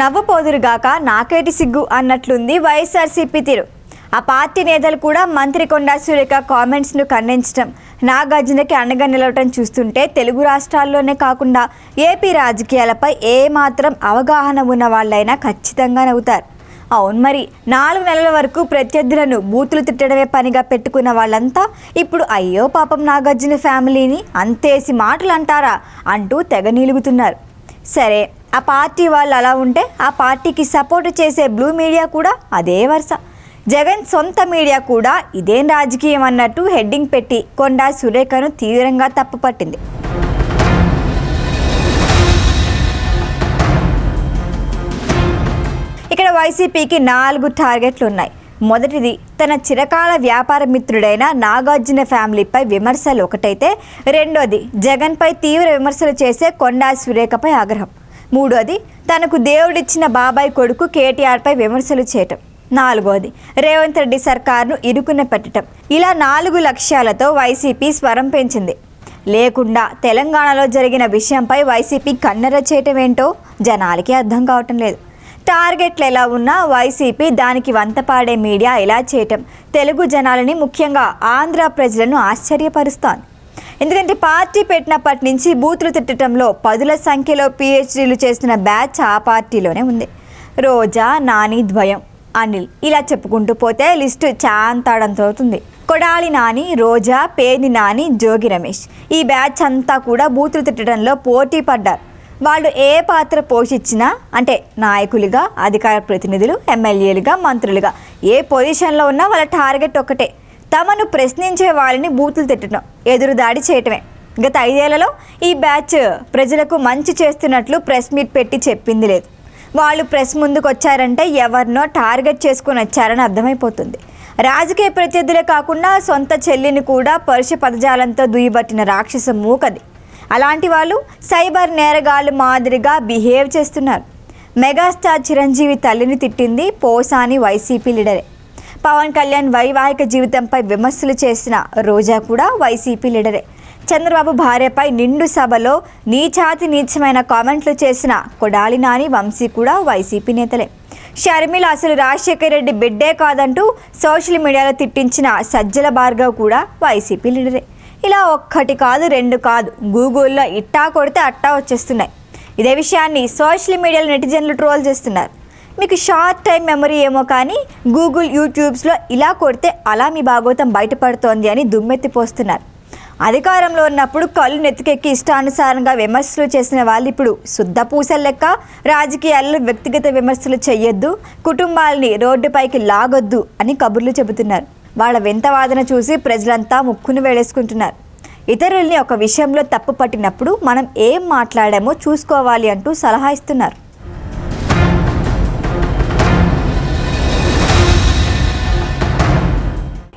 నవ్వపోదురుగాక నాకేటి సిగ్గు అన్నట్లుంది వైఎస్ఆర్సీపీ తీరు. ఆ పార్టీ నేతలు కూడా మంత్రి కొండా సురేఖ కామెంట్స్ను ఖండించడం నాగార్జునకి అండగా నిలవటం చూస్తుంటే తెలుగు రాష్ట్రాల్లోనే కాకుండా ఏపీ రాజకీయాలపై ఏమాత్రం అవగాహన ఉన్న వాళ్ళైనా ఖచ్చితంగా నవ్వుతారు. అవును మరి నాలుగు నెలల వరకు ప్రత్యర్థులను బూతులు తిట్టడమే పనిగా పెట్టుకున్న వాళ్ళంతా ఇప్పుడు అయ్యో పాపం నాగార్జున ఫ్యామిలీని అంతేసి మాటలు అంటారా అంటూ తెగ నిలుగుతున్నారు. సరే ఆ పార్టీ వాళ్ళు అలా ఉంటే ఆ పార్టీకి సపోర్ట్ చేసే బ్లూ మీడియా కూడా అదే వరుస. జగన్ సొంత మీడియా కూడా ఇదేం రాజకీయం అన్నట్టు హెడ్డింగ్ పెట్టి కొండా సురేఖను తీవ్రంగా తప్పుపట్టింది ఇక్కడ వైసీపీకి నాలుగు టార్గెట్లు ఉన్నాయి. మొదటిది తన చిరకాల వ్యాపార మిత్రుడైన నాగార్జున ఫ్యామిలీపై విమర్శలు ఒకటైతే రెండోది జగన్పై తీవ్ర విమర్శలు చేసే కొండా సురేఖపై ఆగ్రహం. మూడోది తనకు దేవుడిచ్చిన బాబాయ్ కొడుకు కేటీఆర్పై విమర్శలు చేయటం. నాలుగోది రేవంత్ రెడ్డి సర్కార్ను ఇరుకున పెట్టడం ఇలా నాలుగు లక్ష్యాలతో వైసీపీ స్వరం పెంచింది. లేకుండా తెలంగాణలో జరిగిన విషయంపై వైసీపీ కన్నెర చేయటం ఏంటో జనాలకి అర్థం కావటం లేదు. టార్గెట్లు ఎలా ఉన్నా వైసీపీ దానికి వంతపాడే మీడియా ఇలా చేయటం. తెలుగు జనాలని ముఖ్యంగా ఆంధ్ర ప్రజలను ఆశ్చర్యపరుస్తోంది. ఎందుకంటే పార్టీ పెట్టినప్పటి నుంచి బూతులు తిట్టడంలో పదుల సంఖ్యలో పిహెచ్డీలు చేస్తున్న బ్యాచ్ ఆ పార్టీలోనే ఉంది. రోజా నాని ద్వయం అనిల్ ఇలా చెప్పుకుంటూ పోతే లిస్టు చాంతాడంతో అవుతుంది. కొడాలి నాని రోజా పేని నాని జోగి రమేష్. ఈ బ్యాచ్ అంతా కూడా బూతులు తిట్టడంలో పోటీ పడ్డారు. వాళ్ళు ఏ పాత్ర పోషించినా అంటే నాయకులుగా అధికార ప్రతినిధులు ఎమ్మెల్యేలుగా మంత్రులుగా ఏ పొజిషన్లో ఉన్నా వాళ్ళ టార్గెట్ ఒకటే తమను ప్రశ్నించే వాళ్ళని బూతులు తిట్టడం ఎదురుదాడి చేయటమే. గత ఐదేళ్ళలో ఈ బ్యాచ్ ప్రజలకు మంచి చేస్తున్నట్లు ప్రెస్ మీట్ పెట్టి చెప్పింది లేదు. వాళ్ళు ప్రెస్ ముందుకు వచ్చారంటే ఎవరినో టార్గెట్ చేసుకుని వచ్చారని అర్థమైపోతుంది. రాజకీయ ప్రత్యర్థులే కాకుండా సొంత చెల్లిని కూడా పరుష పదజాలంతో దుయ్యబట్టిన రాక్షస మూకది. అలాంటి వాళ్ళు సైబర్ నేరగాళ్ళు మాదిరిగా బిహేవ్ చేస్తున్నారు. మెగాస్టార్ చిరంజీవి తల్లిని తిట్టింది పోసాని వైసీపీ లీడరే. పవన్ కళ్యాణ్ వైవాహిక జీవితంపై విమర్శలు చేసిన రోజా కూడా వైసీపీ లీడరే. చంద్రబాబు భార్యపై నిండు సభలో నీచాతి నీచమైన కామెంట్లు చేసిన కొడాలి నాని వంశీ కూడా వైసీపీ నేతలే. షర్మిల అసలు రాజశేఖర రెడ్డి బిడ్డే కాదంటూ సోషల్ మీడియాలో తిట్టించిన సజ్జల భార్గవ్ కూడా వైసీపీ లీడరే. ఇలా ఒక్కటి కాదు రెండు కాదు గూగుల్లో ఇట్టా కొడితే అట్టా వచ్చేస్తున్నాయి. ఇదే విషయాన్ని సోషల్ మీడియాలో నెటిజన్లు ట్రోల్ చేస్తున్నారు. మీకు షార్ట్ టైం మెమరీ ఏమో కానీ గూగుల్ యూట్యూబ్స్లో ఇలా కొడితే అలా మీ భాగవతం బయటపడుతోంది అని దుమ్మెత్తిపోస్తున్నారు అధికారంలో ఉన్నప్పుడు కళ్ళు నెత్తికెక్కి ఇష్టానుసారంగా విమర్శలు చేసిన వాళ్ళు ఇప్పుడు శుద్ధ లెక్క రాజకీయాల్లో వ్యక్తిగత విమర్శలు చేయొద్దు కుటుంబాలని రోడ్డుపైకి లాగొద్దు అని కబుర్లు చెబుతున్నారు. వాళ్ళ వింత వాదన చూసి ప్రజలంతా ముక్కును వేడేసుకుంటున్నారు ఇతరుల్ని ఒక విషయంలో తప్పు పట్టినప్పుడు మనం ఏం మాట్లాడామో చూసుకోవాలి అంటూ సలహా ఇస్తున్నారు.